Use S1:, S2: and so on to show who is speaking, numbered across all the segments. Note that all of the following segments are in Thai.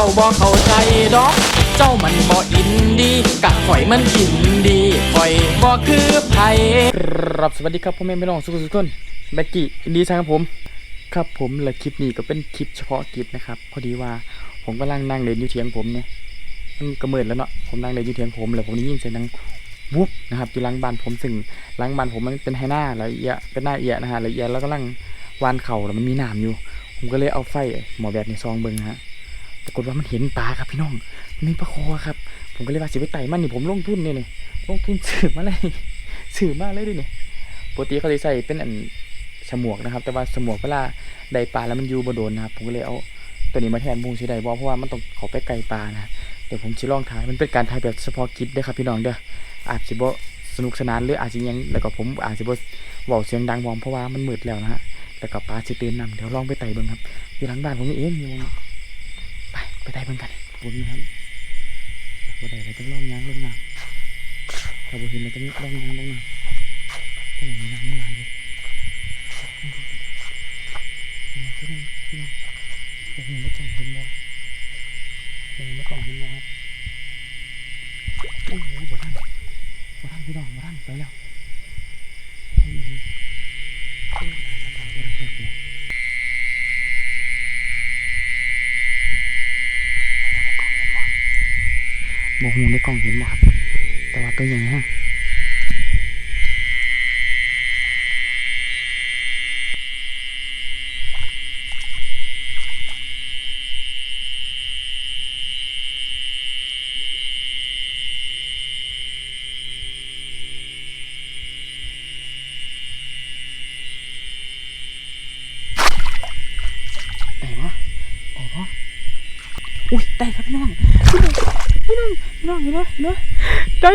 S1: าบ่เข้าใจดอก เจ้ามันบ่อินดีกะข่อยมันอินดีข่อยบ่คือไผครับสวัสดีครับพ่อแม่พี่น้องสุขสุขคนแบกกี้อินดีใช่ครับผม ครับผมและคลิปนี้ก็เป็นคลิปเฉพาะกิจนะครับ พอดีว่าผมกำลังนั่งเล่นอยู่เถียงผมเนี่ยมันก็มืดแล้วเนาะผมนั่งเล่นอยู่เถียงผมแล้วผมได้ยินเสียงดังวุบนะครับอยู่หลังบ้านผมซึ่งหลังบ้านผมมันเป็นไฮหน้าละเอียเป็นหน้าเอียนะฮะละเอียดแล้วก็ลังวานเข่าแล้วมันมีหนามอยู่ ผมก็เลยเอาไฟหมอแบบในซองเบิ้งฮะ ปรากฏว่ามันเห็นปลาครับพี่น้องมีปลาคอครับ ผมก็เลยว่าสิไปไต่มันนี่ผมลงทุนเนี่ยนี่ลงทุนสื่อมาเลยสื่อมาเลยดิเนี่ยปกติเขาจะใส่เป็นอันฉมวกนะครับ แต่ว่าฉมวกเวลาได้ปลาแล้วมันอยู่บนโดนนะครับ ผมก็เลยเอาตัวนี้มาแทนบุงสีได้บ่เพราะว่ามันต้องเขาไปไกลปลานะเดี๋ยวผมจะลองถ่ายมันเป็นการถ่ายแบบเฉพาะกิจเด้อครับพี่น้องเด้ออาจจะบ่สนุกสนานหรืออาจจะยังแล้วก็ผมอาจจะบ่เว้าเสียงดังพร้อมเพราะว่ามันมืดแล้วนะฮะแล้วก็ปลาสิตื่นนำเดี๋ยวลองไปไต่เบิ่งครับอยู่หลังบ้านผมนี่เองอยู่ ไปไปไต่เบิ่งกันบุญนะครับบ่ได้เราต้องลองยางลงน้ำถ้าบ่เห็นเราต้องลองยางลงน้ำต้องอย่างนี้น้ำไม่ไหลเลยพี่น้องพี่น้องเดี๋ยวเห็นไม่กล่องเห็นบ่เดี๋ยเห็นไม่กล่องเห็นบ่ครับโอ้โหบ่ทันบ่ทันพี่น้องบ่ทันไปแล้วโอ้โหโอ้ยตายบ่ได้บ่ได้ บอกหูในกล่อง เห็นบ่ครับ แต่ว่าตัวใหญ่ฮะได้ปะได้ปะอุ้ยได้ครับพี่น้อง พี่น้อง พี่น้องพี่น้องเห็นไหมเห็นไหมได้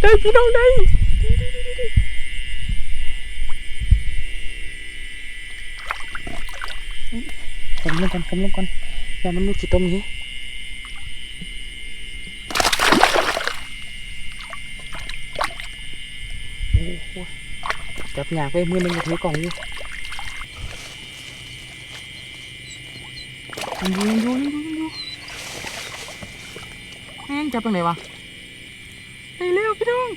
S1: ได้พี่น้องได้ผมลงก่อนผมลงก่อนอย่ามันมุดขี้ต้มนี้โอ้โหจับหยากไปมือหนึงก็ถือกล่องอยู่ยังอยู่ยังอยู่ยังอยู่ยังอยู่แม่ง จับตรงไหนวะได้เร็วพี่น้อง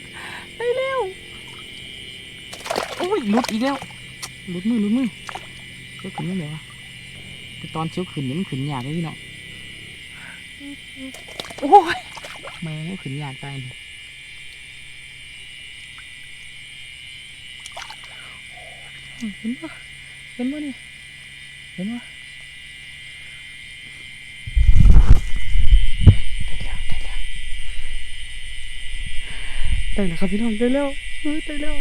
S1: ได้เร็วโอ้ยหลุดอีกแล้วหลุดมือหลุดมือเชี่ยวขึ้นยังไงวะแต่ตอนเชี่ยวขึ้นนี่มันขึ้นยากเลยพี่น้องโอ้ยแม่งขึ้นยากตายเลยเห็นปะเห็นปะนี่เห็นปะ ได้แล้วได้แล้ว ได้แล้วครับพี่น้องได้แล้วเฮ้ยได้แล้ว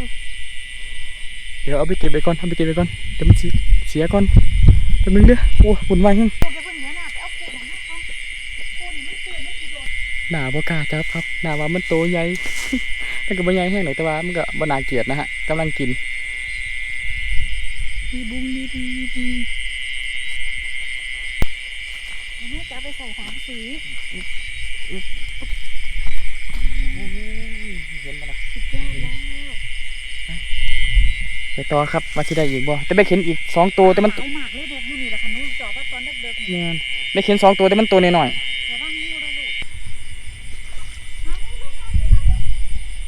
S1: เดี๋ยวเอาไปเก็บไปก่อนทำไปเก็บไปก่อนเดี๋ยวมันสิเสียก่อนแป๊บนึงเด้อโอ้บุญวายแห้งหนาบ่กล้าจับครับหนาว่ามันโตใหญ่แต่ก็บ่ใหญ่แห้งหน่อยแต่ว่ามันก็บ่น่าเกลียดนะฮะกำลังกินมีบุ้งมีบุ้งมีบุ้ง
S2: แม่จะเอาไปใส่สามสี
S1: เห็นบ่ล่ะ
S2: สุดยอดแล้ว
S1: ไปต่อครับมาสิได้อีกบ่แต่ไปเห็นอีกสองตัวแต่มัน
S2: หลายหมากเลยบอกอยู่นี่แหละค่ะนู้นจอบว่าตอนเด็กๆเนี่ย
S1: แม่นไม่เห็นสองตัวแต่มันตัวน้อย
S2: ระวังงูนะลูก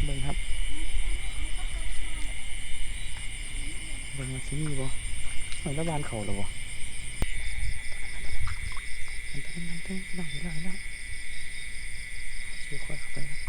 S1: ๆเบิ่งครับเบิ่งมาสิมีบ่หอยละบานเขาหรอบ่มันเต้นมันเต้นมันเต้นได้แล้วเชื่อค่อยเข้าไปครับ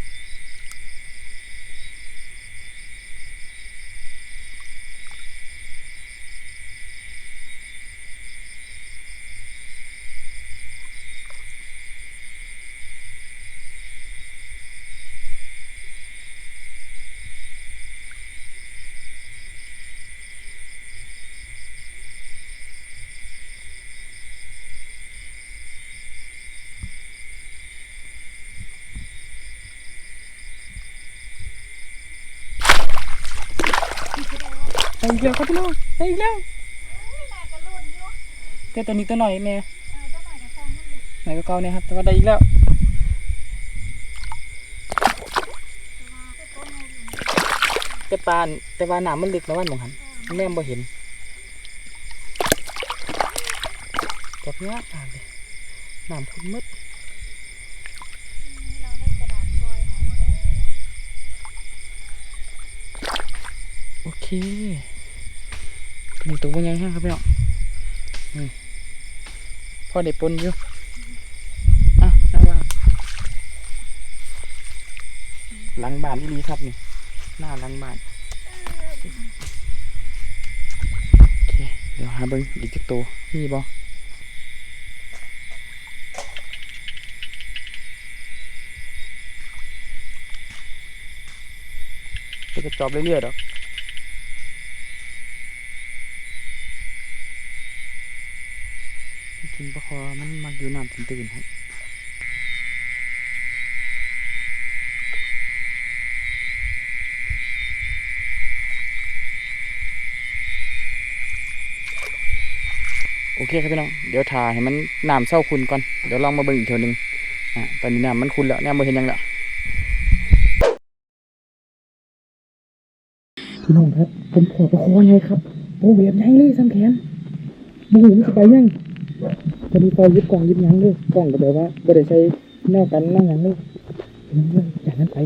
S1: อีกแล้วครับพี่น้องไปอีกแล้วแต่ตัวนี้ตัวหน่อยแม่
S2: ไหน่อยก็
S1: เก่าเนี่ยครับ แต่ว่าได้อีกแล้วแต่ปลาแต่ว่าหนามมันลึกนะว่านมองหันแม่บ่เห็นจับเนื้อาเลยหนามพุ่มมืดโอเค ตัวนี้ตัวเป็นไงฮะครับพี่น้องพ่อได้ปนอยู่อะนั่งว่าหลังบ้านที่ดีครับนี่ หน้าหลังบ้านโอเคเดี๋ยวหาเบิ้งอีกจักตัวมีบ่จะกระจอบเรื่อยๆดอก กินปลาคอมันมักอยู่น้ำตื่นๆครับโอเคครับพี่น้อง เดี๋ยวทาให้มันน้ำเศร้าคุณก่อน เดี๋ยวลองมาเบิ่งอีกเทีนึงอ่าตอนนี้น้ำมันคุณแล้วนี่ยมาเห็นยังแล้วพี่น้องครับ ผมขอประคอไงครับโอเวียบยังเลยซ้ำแขนบูหูมันจะไปยัง พอดีพอยึดกล่องยึดยังเลยกล่องก็แบบว่าก็ได้ใช้แนวกันนั่งยังเลยอย่างนั้นไป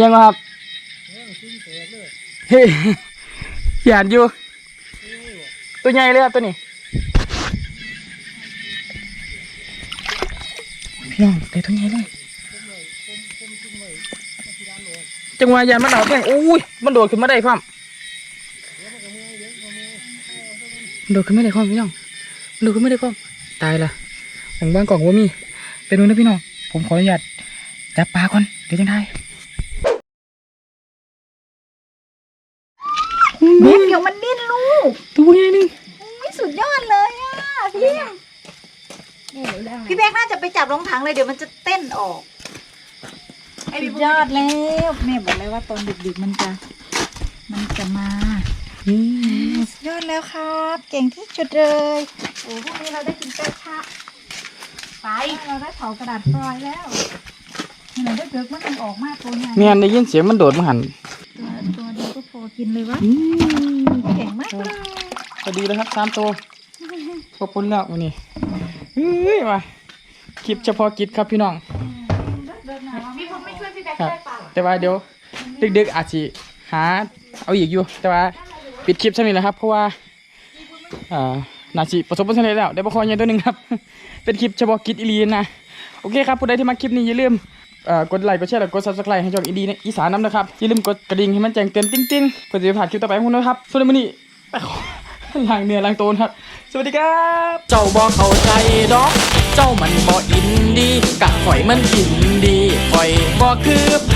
S1: ยังครับเฮ้ยหยาดอยู่ ตัวใหญ่เลยครับตัวนี้พี่น้องแต่ตัวใหญ่เลยจังหวะยานมันเอาแท่งอุ้ยมันโดดขึ้นมาได้พร้อมมันโดดขึ้นไม่ได้พร้อมพี่น้องมันโดดขึ้นไม่ได้พร้อมตายละ ของบ้านกล่องว่ามีเป็นนู้นนะพี่น้องผมขออนุญาตจับปลาก่อนเดี๋ยวจังไทย
S2: เบ็ดเดี๋ยวมันดิ้นลูก
S1: ตัวใหญ่หนึง
S2: ไม่สุดยอดเลยอะพี่พี่แบงค์น่าจะไปจับลงถังเลยเดี๋ยวมันจะเต้นออกสุดยอดแล้วแม่บอกเลยว่าตอนดึกๆมันจะ มันจะมา
S1: นี่
S2: สุดยอดแล้วครับ เก่งที่สุดเลยโอ้พรุ่งนี้เราได้กินแป้งชะ ไปเราได้เผากระดาษฟอยล์แล้วนี่เราได้เกิดมันออกมาตัวใหญ่
S1: แม่นได้ยินเสียงมันโดดมาหัน
S2: ตัวตัวเดียวก็พอกินเลยวะ
S1: อืม
S2: เก่งมากเลย
S1: พอดีแล้วครับสามตัวครบพ้นแล้ววันนี้เฮ้ยมาคลิปเฉพาะกิจครับพี่น้อง
S2: พี่ผมไม่ช่วยพี่แบงค์
S1: ครับ
S2: ได้เปล่า
S1: แต่ว่าเดี๋ยวดึกๆอาจจะหาเอาอีกอยู่ แต่ว่าปิดคลิปใช่ไหมล่ะครับ เพราะว่าอ่า นาจิประสบผลสำเร็จแล้วได้ประคองใหญ่ตัวหนึ่งครับ เป็นคลิปเฉพาะกิจอีลีนนะ โอเคครับผู้ใดที่มาคลิปนี้อย่าลืมกดไลค์กดแชร์และกด subscribe ให้ช่องอีดีอีสานน้ำนะครับ อย่าลืมกดกระดิ่งให้มันแจ้งเตือนติ้งๆเพื่อจะผ่านคลิปต่อไปของคุณนะครับส่วนในวันนี้ล้างเนื้อล้างตัวนครับ สวัสดีครับ เจ้าบ่เข้าใจดอก เจ้ามันบ่อินดีกะข่อยมันกินดีข่อยบ่คือไผ